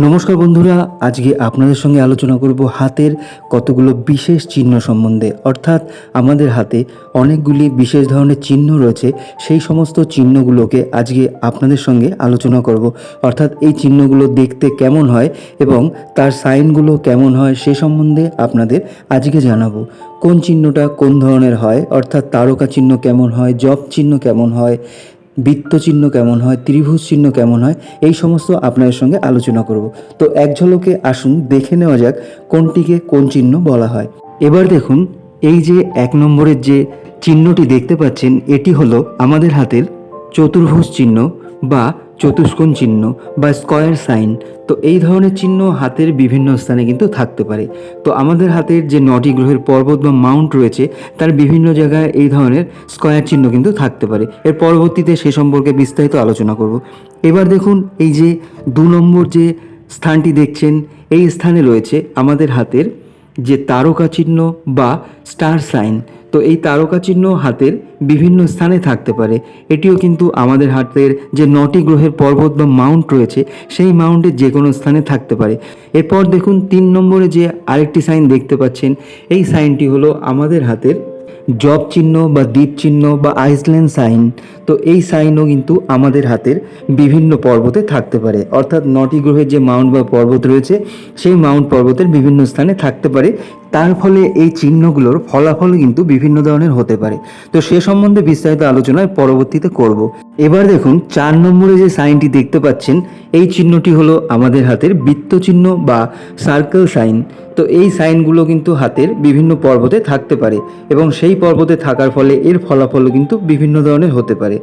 নমস্কার বন্ধুরা, আজকে আপনাদের সঙ্গে আলোচনা করব হাতের কতগুলো বিশেষ চিহ্ন সম্বন্ধে। অর্থাৎ আমাদের হাতে অনেকগুলি বিশেষ ধরনের চিহ্ন রয়েছে, সেই সমস্ত চিহ্নগুলোকে আজকে আপনাদের সঙ্গে আলোচনা করব। অর্থাৎ এই চিহ্নগুলো দেখতে কেমন হয় এবং তার সাইনগুলো কেমন হয় সে সম্বন্ধে আপনাদের আজকে জানাব। কোন চিহ্নটা কোন ধরনের হয়? অর্থাৎ তারকা চিহ্ন কেমন হয়? জব চিহ্ন কেমন হয়? বৃত্ত চিহ্ন কেমন হয় ত্রিভুজ চিহ্ন কেমন হয়, এই সমস্ত আপনাদের সঙ্গে আলোচনা করব। তো এক ঝলকে আসুন, দেখে নেওয়া যাক কোনটিকে কোন চিহ্ন বলা হয়। এবার দেখুন, এই যে এক নম্বরের যে চিহ্নটি দেখতে পাচ্ছেন, এটি হলো আমাদের হাতের চতুর্ভুজ চিহ্ন বা চতুষ্কোণ চিহ্ন বা স্কয়ার সাইন, তো এই ধরনের চিহ্ন হাতের বিভিন্ন স্থানে কিন্তু থাকতে পারে। তো আমাদের হাতের যে নটি গ্রহের পর্বত বা মাউন্ট রয়েছে, তার বিভিন্ন জায়গায় এই ধরনের স্কয়ার চিহ্ন কিন্তু থাকতে পারে। এর পরবর্তীতে সে সম্পর্কে বিস্তারিত আলোচনা করব। এবার দেখুন, এই যে দু নম্বর যে স্থানটি দেখছেন, এই স্থানে রয়েছে আমাদের হাতের যে তারকা চিহ্ন বা স্টার সাইন। তো এই তারকা চিহ্ন হাতের বিভিন্ন স্থানে থাকতে পারে। এটিও কিন্তু আমাদের হাতের যে নটি গ্রহের পর্বত বা মাউন্ট রয়েছে, সেই মাউন্টের যে কোনো স্থানে থাকতে পারে। এরপর দেখুন তিন নম্বরে যে আরেকটি সাইন দেখতে পাচ্ছেন, এই সাইনটি হলো আমাদের হাতের জব চিহ্ন বা দ্বীপ চিহ্ন বা আইসল্যান্ড সাইন, তো এই সাইনও কিন্তু আমাদের হাতের বিভিন্ন পর্বতে থাকতে পারে। অর্থাৎ নটি গ্রহের যে মাউন্ট বা পর্বত রয়েছে, সেই মাউন্ট পর্বতের বিভিন্ন স্থানে থাকতে পারে। তার ফলে এই চিহ্নগুলোর ফলাফল কিন্তু বিভিন্ন ধরনের হতে পারে। তো সে সম্বন্ধে বিস্তারিত আলোচনায় পরবর্তীতে করব। এবার দেখুন, চার নম্বরে যে সাইনটি দেখতে পাচ্ছেন, এই চিহ্নটি হলো আমাদের হাতের বৃত্ত চিহ্ন বা সার্কেল সাইন। তো এই সাইনগুলো কিন্তু হাতের বিভিন্ন পর্বতে থাকতে পারে এবং সেই পর্বতে থাকার ফলে এর ফলাফলও কিন্তু বিভিন্ন ধরনের হতে পারে।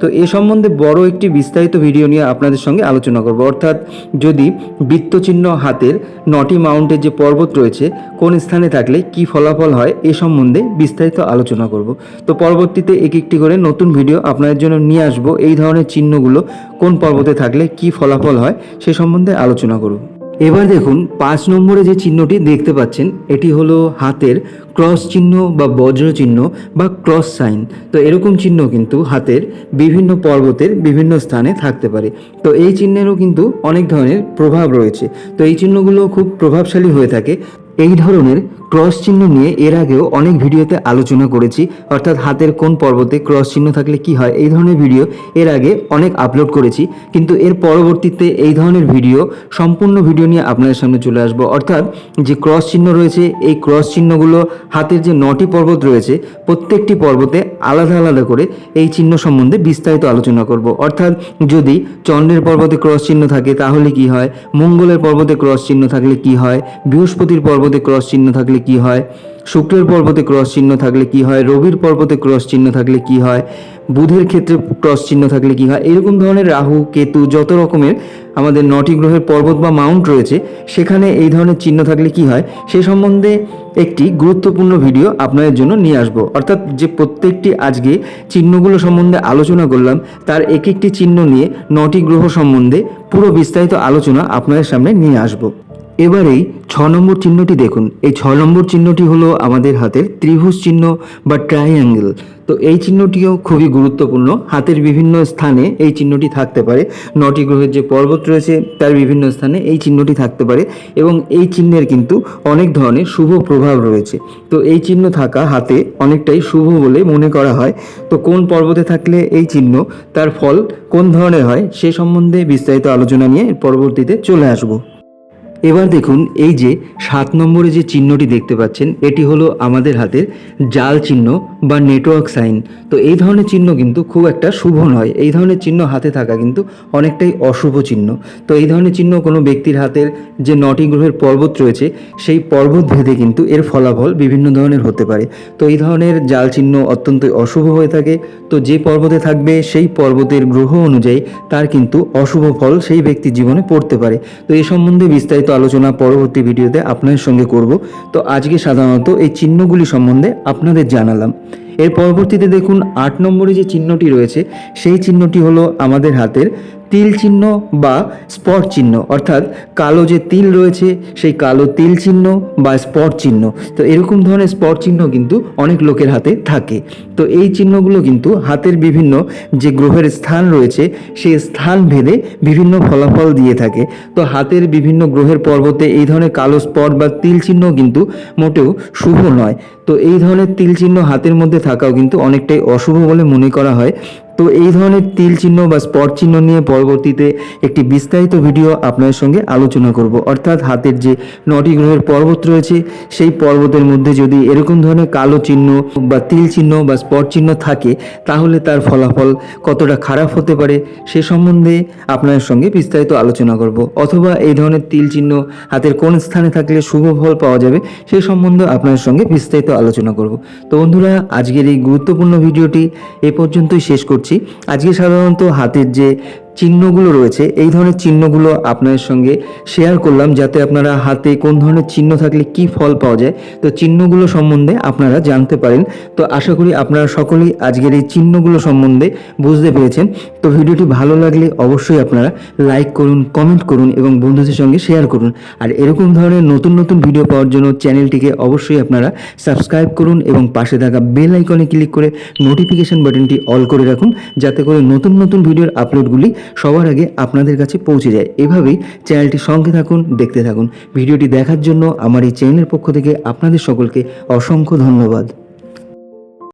তো এ সম্বন্ধে বড় একটি বিস্তারিত ভিডিও নিয়ে আপনাদের সঙ্গে আলোচনা করব। অর্থাৎ যদি বৃত্তচিহ্ন হাতের নটি মাউন্টের যে পর্বত রয়েছে, কোন স্থানে থাকলে কি ফলাফল হয়, এ সম্বন্ধে বিস্তারিত আলোচনা করব। তো পরবর্তীতে এক একটি করে নতুন ভিডিও আপনাদের জন্য নিয়ে আসব। এই ধরনের চিহ্নগুলো কোন পর্বতে থাকলে কি ফলাফল হয়, সে সম্বন্ধে আলোচনা করব। এবার দেখুন, পাঁচ নম্বরে যে চিহ্নটি দেখতে পাচ্ছেন, এটি হলো হাতের ক্রস চিহ্ন বা বজ্র চিহ্ন বা ক্রস সাইন। তো এরকম চিহ্ন কিন্তু হাতের বিভিন্ন পর্বতের বিভিন্ন স্থানে থাকতে পারে। তো এই চিহ্নেরও কিন্তু অনেক ধরনের প্রভাব রয়েছে। তো এই চিহ্নগুলো খুব প্রভাবশালী হয়ে থাকে। এই ধরনের ক্রস চিহ্ন নিয়ে এর আগেও অনেক ভিডিওতে আলোচনা করেছি, অর্থাৎ হাতের কোন পর্বতে ক্রস চিহ্ন থাকলে কি হয়, এই ধরনের ভিডিও এর আগে অনেক আপলোড করেছি, কিন্তু এর পরবর্তীতে এই ধরনের ভিডিও, সম্পূর্ণ ভিডিও নিয়ে আপনাদের সামনে চলে আসব। অর্থাৎ যে ক্রস চিহ্ন রয়েছে, এই ক্রস চিহ্নগুলো হাতের যে নটি পর্বত রয়েছে, প্রত্যেকটি পর্বতে আলাদা আলাদা করে এই চিহ্ন সম্বন্ধে বিস্তারিত আলোচনা করব। অর্থাৎ যদি চন্দ্রের পর্বতে ক্রস চিহ্ন থাকে, তাহলে কি হয়? মঙ্গলের পর্বতে ক্রস চিহ্ন থাকলে কি হয়? বৃহস্পতির পর্বতে ক্রস চিহ্ন থাকলে কি হয়? শুক্রের পর্বতে ক্রস চিহ্ন থাকলে কি হয়? রবির পর্বতে ক্রস চিহ্ন থাকলে কি হয়? বুধের ক্ষেত্রে ক্রস চিহ্ন থাকলে কি হয়? এরকম ধরনের রাহু, কেতু, যত রকমের আমাদের নটি গ্রহের পর্বত বা মাউন্ট রয়েছে, সেখানে এই ধরনের চিহ্ন থাকলে কি হয়? সে সম্বন্ধে একটি গুরুত্বপূর্ণ ভিডিও আপনাদের জন্য নিয়ে আসব। অর্থাৎ যে প্রত্যেকটি আজকে চিহ্নগুলো সম্বন্ধে আলোচনা করলাম, তার এক একটি চিহ্ন নিয়ে নটি গ্রহ সম্বন্ধে পুরো বিস্তারিত আলোচনা আপনাদের সামনে নিয়ে আসব। এবারেই ছ নম্বর চিহ্নটি দেখুন। এই ছ নম্বর চিহ্নটি হলো আমাদের হাতের ত্রিভুজ চিহ্ন বা ট্রায়াঙ্গেল তো এই চিহ্নটিও খুবই গুরুত্বপূর্ণ। হাতের বিভিন্ন স্থানে এই চিহ্নটি থাকতে পারে। নটি গ্রহের যে পর্বত রয়েছে, তার বিভিন্ন স্থানে এই চিহ্নটি থাকতে পারে এবং এই চিহ্নের কিন্তু অনেক ধরনের শুভ প্রভাব রয়েছে। তো এই চিহ্ন থাকা হাতে অনেকটাই শুভ বলে মনে করা হয়। তো কোন পর্বতে থাকলে এই চিহ্ন, তার ফল কোন ধরনের হয়, সে সম্বন্ধে বিস্তারিত আলোচনা নিয়ে পরবর্তীতে চলে আসব। এবার দেখুন এই যে সাত নম্বরে যে চিহ্নটি দেখতে পাচ্ছেন, এটি হলো আমাদের হাতের জাল চিহ্ন বা নেটওয়ার্ক সাইন তো এই ধরনের চিহ্ন কিন্তু খুব একটা শুভ নয়। এই ধরনের চিহ্ন হাতে থাকা কিন্তু অনেকটাই অশুভ চিহ্ন। তো এই ধরনের চিহ্ন কোনো ব্যক্তির হাতের যে নটি গ্রহের পর্বত রয়েছে, সেই পর্বত ভেদে কিন্তু এর ফলাফল বিভিন্ন ধরনের হতে পারে। তো এই ধরনের জাল চিহ্ন অত্যন্ত অশুভ হয়ে থাকে। তো যে পর্বতে থাকবে, সেই পর্বতের গ্রহ অনুযায়ী তার কিন্তু অশুভ ফল সেই ব্যক্তির জীবনে পড়তে পারে। তো এই সম্বন্ধে বিস্তারিত আলোচনা পরবর্তী ভিডিওতে আপনাদের সঙ্গে করব। তো আজকে সাধারণত এই চিহ্নগুলি সম্বন্ধে আপনাদের জানালাম। এর পরবর্তীতে দেখুন, আট নম্বরে যে চিহ্নটি রয়েছে, সেই চিহ্নটি হলো আমাদের হাতের তিল চিহ্ন বা স্পট চিহ্ন, অর্থাৎ কালো যে তিল রয়েছে, সেই কালো তিল চিহ্ন বা স্পট চিহ্ন। তো এরকম ধরনের স্পট চিহ্ন কিন্তু অনেক লোকের হাতে থাকে। তো এই চিহ্নগুলো কিন্তু হাতের বিভিন্ন যে গ্রহের স্থান রয়েছে, সেই স্থান ভেদে বিভিন্ন ফলাফল দিয়ে থাকে। তো হাতের বিভিন্ন গ্রহের পর্বতে এই ধরনের কালো স্পট বা তিল চিহ্ন কিন্তু মোটেও শুভ নয়। তো এই ধরনের তিল চিহ্ন হাতের মধ্যে থাকাও কিন্তু অনেকটাই অশুভ বলে মনে করা হয়। তো এই ধরনের তিল চিহ্ন বা স্পট চিহ্ন নিয়ে পরবর্তীতে একটি বিস্তারিত ভিডিও আপনাদের সঙ্গে আলোচনা করব। অর্থাৎ হাতের যে নটি গ্রহের পর্বত রয়েছে, সেই পর্বতের মধ্যে যদি এরকম ধরনের কালো চিহ্ন বা তিল চিহ্ন বা স্পট চিহ্ন থাকে, তাহলে তার ফলাফল কতটা খারাপ হতে পারে সে সম্বন্ধে আপনাদের সঙ্গে বিস্তারিত আলোচনা করব। অথবা এই ধরনের তিল চিহ্ন হাতের কোন স্থানে থাকলে শুভ ফল পাওয়া যাবে, সে সম্বন্ধে আপনাদের সঙ্গে বিস্তারিত আলোচনা করব। তো বন্ধুরা, আজকের এই গুরুত্বপূর্ণ ভিডিওটি এ পর্যন্তই শেষ করছি। আজকে সাধারণত হাতের যে চিহ্নগুলো রয়েছে, এই ধরনের চিহ্নগুলো আপনাদের সঙ্গে শেয়ার করলাম যাতে আপনারা হাতে কোন ধরনের চিহ্ন থাকলে কি ফল পাওয়া যায়। তো চিহ্নগুলো সম্বন্ধে আপনারা জানতে পারেন। তো আশা করি আপনারা সকলেই আজকের এই চিহ্নগুলো সম্বন্ধে বুঝতে পেরেছেন। তো ভিডিওটি ভালো লাগলে অবশ্যই আপনারা লাইক করুন কমেন্ট করুন এবং বন্ধুদের সঙ্গে শেয়ার করুন। আর এরকম ধরনের নতুন নতুন ভিডিও পাওয়ার জন্য চ্যানেলটিকে অবশ্যই আপনারা সাবস্ক্রাইব করুন এবং পাশে থাকা বেল আইকনে ক্লিক করে নোটিফিকেশন বাটনটি অল করে রাখুন। যাতে করে নতুন নতুন ভিডিওর আপলোডগুলি সবার আগে আপনাদের কাছে পৌঁছে যায়। এভাবেই চ্যানেলটি সঙ্গে থাকুন, দেখতে থাকুন। ভিডিওটি দেখার জন্য আমার এই চ্যানেলের পক্ষ থেকে আপনাদের সকলকে অসংখ্য ধন্যবাদ।